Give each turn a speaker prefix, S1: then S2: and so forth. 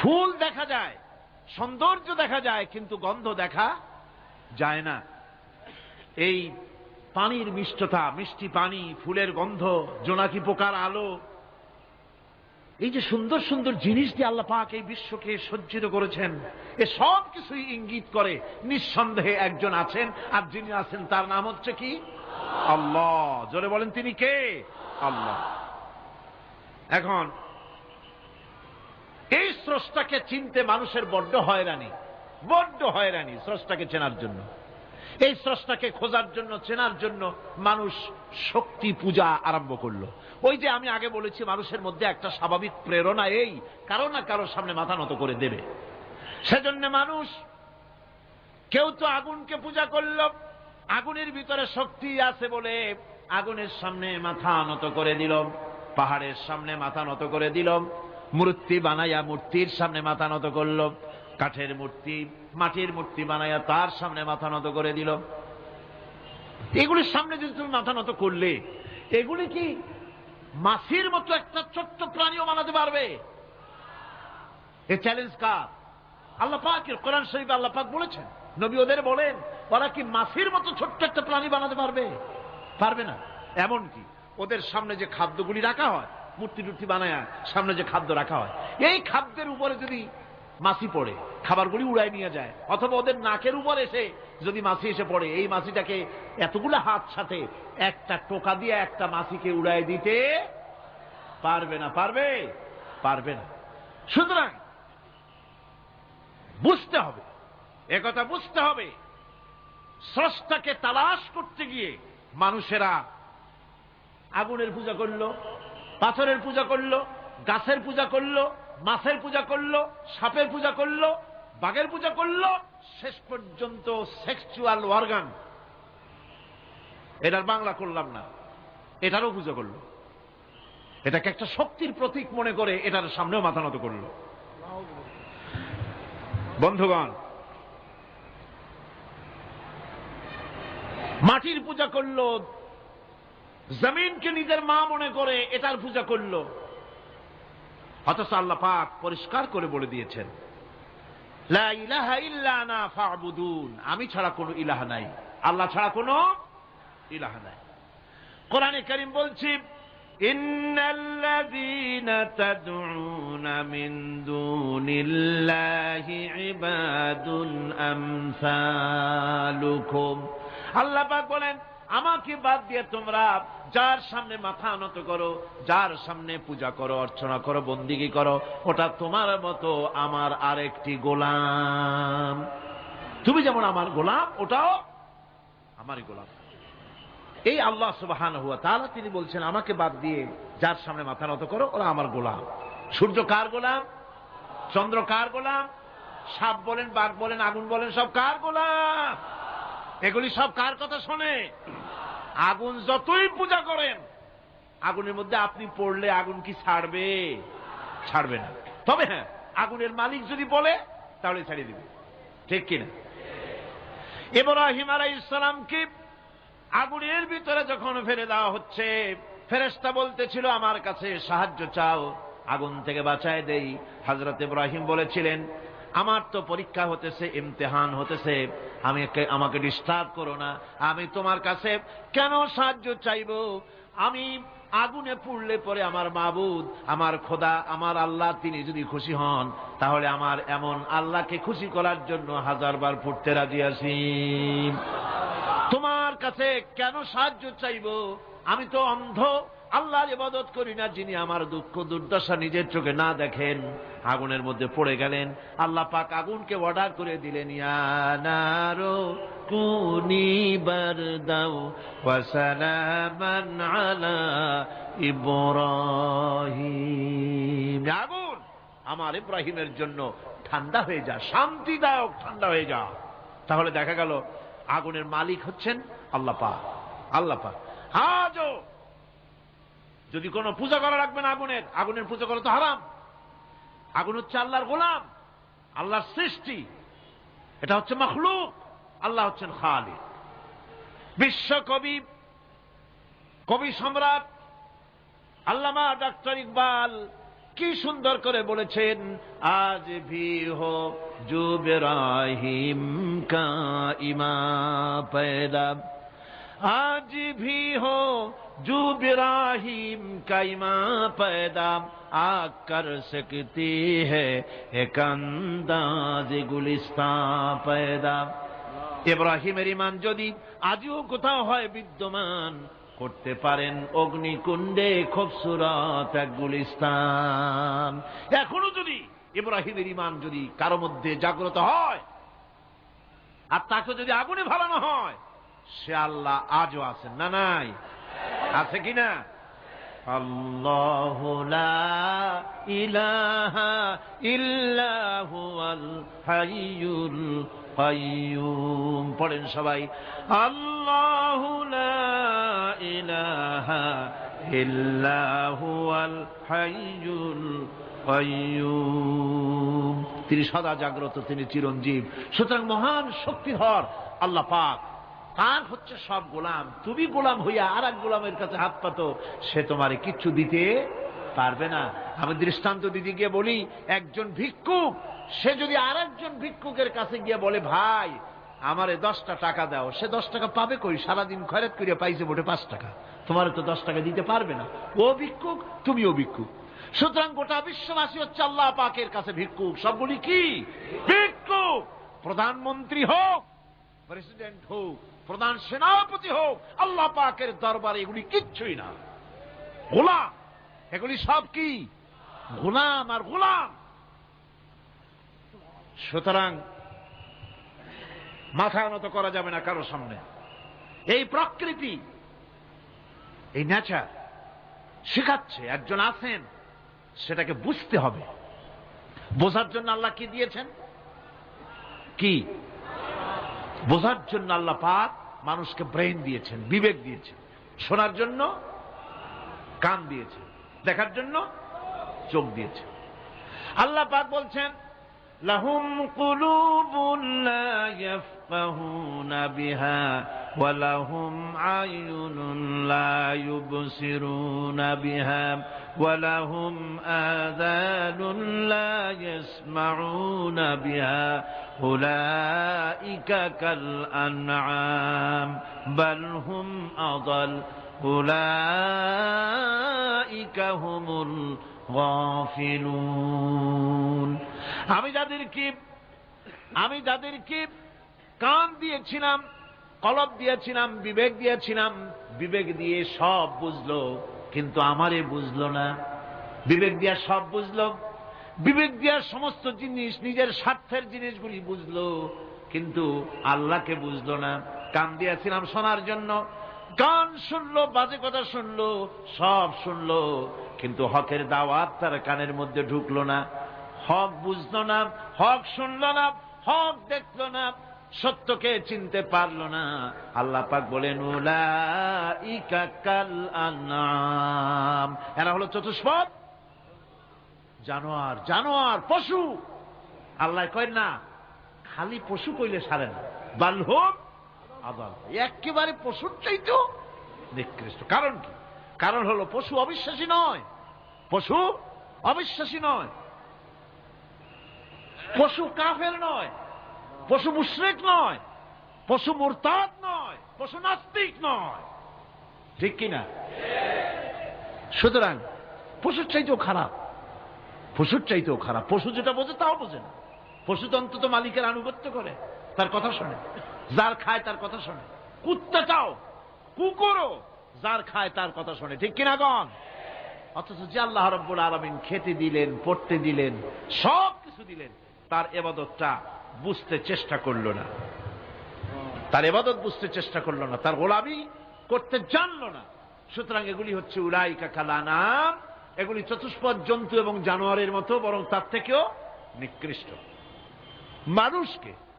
S1: ফুল দেখা যায়, সৌন্দর্য দেখা যায়, কিন্তু গন্ধ দেখা যায় না। এই পানির মিষ্টতা, মিষ্টি পানি, ফুলের গন্ধ, জোনাকি পোকার আলো, এই যে সুন্দর সুন্দর জিনিস দিয়ে আল্লাহ পাক এই বিশ্বকে সজ্জিত করেছেন, এ সব কিছুই ইঙ্গিত করে নিঃসন্দেহে একজন আছেন, আর যিনি আছেন তার নাম হচ্ছে কি? আল্লাহ। জোরে বলেন, তিনি কে? আল্লাহ। এখন এই স্রষ্টাকে চিনতে মানুষের বড্ড হয়রানি বড্ড হয়রানি স্রষ্টাকে চেনার জন্য। এই স্রষ্টাকে খোঁজার জন্য, চেনার জন্য মানুষ শক্তি পূজা আরম্ভ করল। ওই যে আমি আগে বলেছি, মানুষের মধ্যে একটা স্বাভাবিক প্রেরণা এই, কারও না কারোর সামনে মাথা নত করে দেবে। সেজন্য মানুষ, কেউ তো আগুনকে পূজা করল, আগুনের ভিতরে শক্তি আছে বলে আগুনের সামনে মাথা নত করে দিল, পাহাড়ের সামনে মাথা নত করে দিল মূর্তি বানাইয়া মূর্তির সামনে মাথা নত করল। কাঠের মূর্তি, মাটির মূর্তি বানাইয়া তার সামনে মাথা নত করে দিল। এগুলির সামনে যদি তুমি মাথা নত করলে, এগুলি কি মাছির মতো একটা ছোট্ট প্রাণীও বানাতে পারবে? এ চ্যালেঞ্জ কার? আল্লাহ পাকের কোরআন শরীফ আল্লাহ পাক বলেছেন, নবী ওদের বলেন, ওরা কি মাছির মতো ছোট্ট একটা প্রাণী বানাতে পারবে? পারবে না। এমন কি ওদের সামনে যে খাদ্যগুলি রাখা হয় মূর্তি টুর্তি বানায় সামনে যে খাদ্য রাখা হয়। এই খাদ্যের উপরে যদি মাছি পড়ে, খাবারগুলি উড়াই নিয়ে যায়, অথবা ওদের নাকের উপর এসে যদি মাছি এসে পড়ে, এই মাছিটাকে এতগুলো হাত সাথে একটা টোকা দিয়ে একটা মাছিকে উড়াই দিতে পারবে না, পারবে? পারবে না। সুতরাং বুঝতে হবে একথা বুঝতে হবে, স্রষ্টাকে তালাশ করতে গিয়ে মানুষেরা আগুনের পূজা করল পাথরের পূজা করল, গাছের পূজা করল, মাছের পূজা করল, সাপের পূজা করল, বাঘের পূজা করল, শেষ পর্যন্ত সেক্সুয়াল অর্গান এটার বাংলা করলাম না, এটারও পূজা করল। এটাকে একটা শক্তির প্রতীক মনে করে এটার সামনেও মাথা নত করল। বন্ধুগণ, মাটির পূজা করল জমিনকে নিজের মা মনে করে এটার পূজা করলো অথচ আল্লাহ পাক পরিষ্কার করে বলে দিয়েছেন লা ইলাহা ইল্লা আনা ফা'বুদুন আমি ছাড়া কোনো ইলাহা নাই আল্লাহ ছাড়া কোনো ইলাহা নাই কোরআনে করিম বলছি إن الذين تدعون من دون الله عباد أمثالكم আল্লাহ পাক বলেন আমাকে বাদ দিয়ে তোমরা যার সামনে মাথা নত করো, যার সামনে পূজা করো, অর্চনা করো, বন্দিগি করো, ওটা তোমার মতো আমার আরেকটি গোলাম। তুমি যেমন আমার গোলাম, ওটাও আমারই গোলাম। এই আল্লাহ সুবাহান হুয়া তাহলে তিনি বলছেন, আমাকে বাদ দিয়ে যার সামনে মাথা নত করো, ওরা আমার গোলাম। সূর্য কার গোলাম? চন্দ্র কার গোলাম? সাপ বলেন, বাঘ বলেন, আগুন বলেন, সব কার গোলাম? এগুলি সব কার কথা শোনে? আগুন যতই পূজা করেন, আগুনের মধ্যে আপনি পড়লে আগুন কি ছাড়বে? ছাড়বে না। তবে হ্যাঁ আগুনের মালিক যদি বলে, তাহলে ছাড়িয়ে দিবে। ঠিক কিনা? এব্রাহিম আলাই ইসলামকে আগুনের ভিতরে যখন ফেলে দেওয়া হচ্ছে ফেরেস্তা বলতেছিল, আমার কাছে সাহায্য চাও, আগুন থেকে বাঁচায় দেই। হজরত ইব্রাহিম বলেছিলেন আমার তো পরীক্ষা হতেছে, ইমতেহান হতেছে। আমি আমাকে ডিস্টার্ব করো না। আমি তোমার কাছে কেন সাহায্য চাইব? আমি আগুনে পুড়লে পরে আমার মাবুদ, আমার খোদা, আমার আল্লাহ, তিনি যদি খুশি হন, তাহলে আমার এমন আল্লাহকে খুশি করার জন্য হাজারবার ফুটতে রাজি আছি। তোমার কাছে কেন সাহায্য চাইব? আমি তো অন্ধ। আল্লাহর ইবাদত করি না, যিনি আমার দুঃখ দুর্দশা নিজের চোখে না দেখেন, আগুনের মধ্যে পড়ে গেলেন। আল্লাহ পাক আগুনকে অর্ডার করে দিলেন ইয়ানারো কুনি বারদাও ওয়াসালামান আলা ইব্রাহিম। আগুন আমার ইব্রাহিমের জন্য ঠান্ডা হয়ে যা, শান্তিদায়ক ঠান্ডা হয়ে যা। তাহলে দেখা গেল, আগুনের মালিক হচ্ছেন আল্লাহ পাক আল্লাহ পাক। আজও যদি কোনো পূজা করা রাখবেন আগুনের আগুনের পূজা করা তো হারাম। আগুন হচ্ছে আল্লাহর গোলাম, আল্লাহর সৃষ্টি। এটা হচ্ছে মখলুক, আল্লাহ হচ্ছেন খালি বিশ্ব কবি সম্রাট, আল্লামা ডাক্তার ইকবাল কি সুন্দর করে বলেছেন, আজ ভি হো জুবরাহিম কা ইমা পয়দা। आज भी हो जो बिराहिम का इमा पैदा आ कर सकती है एक अंदाज गुलिस्ता पैदा ইব্রাহিমের ইমান যদি আজও কোথাও হয় বিদ্যমান করতে পারেন অগ্নিকুণ্ডে খুবসুরত এক গুলিস্তান এখনো যদি ইব্রাহিমের ইমান যদি কারো মধ্যে জাগ্রত হয় আর তাকে যদি আগুনে ভালানো হয় সে আল্লাহ আজও আছেন না নাই? আছে কি না? আল্লাহ ইলাহা ইল্লাহু আল হাইয়ুল কাইয়ুম। পড়েন সবাই, আল্লাহ ইলাহা ইল্লাহু আল হাইয়ুল কাইয়ুম। তিনি সদা জাগ্রত, তিনি চিরঞ্জীব। সুতরাং মহান শক্তিধর আল্লাহ পাক তার হচ্ছে সব গোলাম। তুমি গোলাম হইয়া আর এক গোলামের কাছে হাত পাতো, সে তোমারে কিচ্ছু দিতে পারবে না। আমি দৃষ্টান্ত দিদি গিয়ে বলি, একজন ভিক্ষুক, সে যদি আর একজন ভিক্ষুকের কাছে গিয়ে বলে, ভাই, আমারে দশটা টাকা দাও। সে দশ টাকা পাবে কই? সারাদিন খয়রাত করিয়া পাইছে মোটে পাঁচ টাকা। তোমার তো দশ টাকা দিতে পারবে না। ও ভিক্ষুক, তুমিও ভিক্ষুক। সুতরাং গোটা বিশ্ববাসী হচ্ছে আল্লাহ পাকের কাছে ভিক্ষুক। সবগুলি কি? ভিক্ষুক! প্রধানমন্ত্রী হোক প্রেসিডেন্ট হোক প্রধান সেনাপতি হোক আল্লাহ পাকের দরবারে এগুলি কিচ্ছুই না। গোলাম, এগুলি সব কি? গোলাম আর গোলাম। সুতরাং মাথা নত করা যাবে না কারও সামনে। এই প্রকৃতি, এই নেচার শেখাচ্ছে, একজন আছেন, সেটাকে বুঝতে হবে। বোঝার জন্য আল্লাহ কি দিয়েছেন? কি? বোঝার জন্য আল্লাহ পাক মানুষকে ব্রেন দিয়েছেন, বিবেক দিয়েছেন। শোনার জন্য কান দিয়েছেন, দেখার জন্য চোখ দিয়েছেন। আল্লাহ পাক বলছেন, লাহুম কুলুবুন লা ইয়াফকাহুনা বিহা ওয়া লাহুম আয়ুনুন লা ইউবসিরুনা বিহা ওয়া লাহুম আযানুন লা ইয়াসমাউনা বিহা أولئك كالأنعام بل هم أضل أولئك هم الغافلون আমি যাদেরকে আমি যাদেরকে কান দিয়েছিলাম কলব দিয়েছিলাম, বিবেক দিয়েছিলাম, বিবেক দিয়ে সব বুঝলো, কিন্তু আমারে বুঝলো না। বিবেক দিয়া সব বুঝলো, বিবেক দেওয়ার সমস্ত জিনিস, নিজের স্বার্থের জিনিসগুলি বুঝলো, কিন্তু আল্লাহকে বুঝলো না। কান দিয়েছিলাম শোনার জন্য, গান শুনলো, বাজে কথা শুনলো, সব শুনলো, কিন্তু হকের দাওয়াত তার কানের মধ্যে ঢুকলো না। হক বুঝলো না, হক শুনলো না, হক দেখল না। সত্যকে চিনতে পারল না। আল্লাহ পাক বলেন এরা হলো চতুষ্পদ। জানোয়ার জানোয়ার, পশু। আল্লাহ কয় না, খালি পশু কইলে সারে না। বাল্যম আদাল। একেবারে পশুর চাইতো নিকৃষ্ট। কারণ কি? কারণ হলো পশু অবিশ্বাসী নয়। পশু অবিশ্বাসী নয়। পশু কাফের নয়। পশু মুশ্রেক নয়, পশু মুরতাদ নয়, পশু নাস্তিক নয়। ঠিক কিনা সুতরাং পশুর চাইতেও খারাপ, পশুর চাইতেও খারাপ। পশু যেটা বোঝে তাও বোঝে না। পশু তো অন্তত মালিকের আনুগত্য করে, তার কথা শোনে। যার খায় তার কথা শোনে। কুত্তাটাও কুকুরও যার খায় তার কথা শোনে। ঠিক কিনা গন অথচ যে আল্লাহ রব্বুল আলমিন খেতে দিলেন, পড়তে দিলেন, সব কিছু দিলেন, তার এবাদতটা বুঝতে চেষ্টা করল না। তার এবাদত বুঝতে চেষ্টা করল না। তার গোলামি করতে জানল না। সুতরাং এগুলি হচ্ছে উলাইকা কালানাম এগুলি চতুষ্পদ জন্তু এবং জানোয়ারের মতো, বরং তার থেকেও নিকৃষ্ট। মানুষকে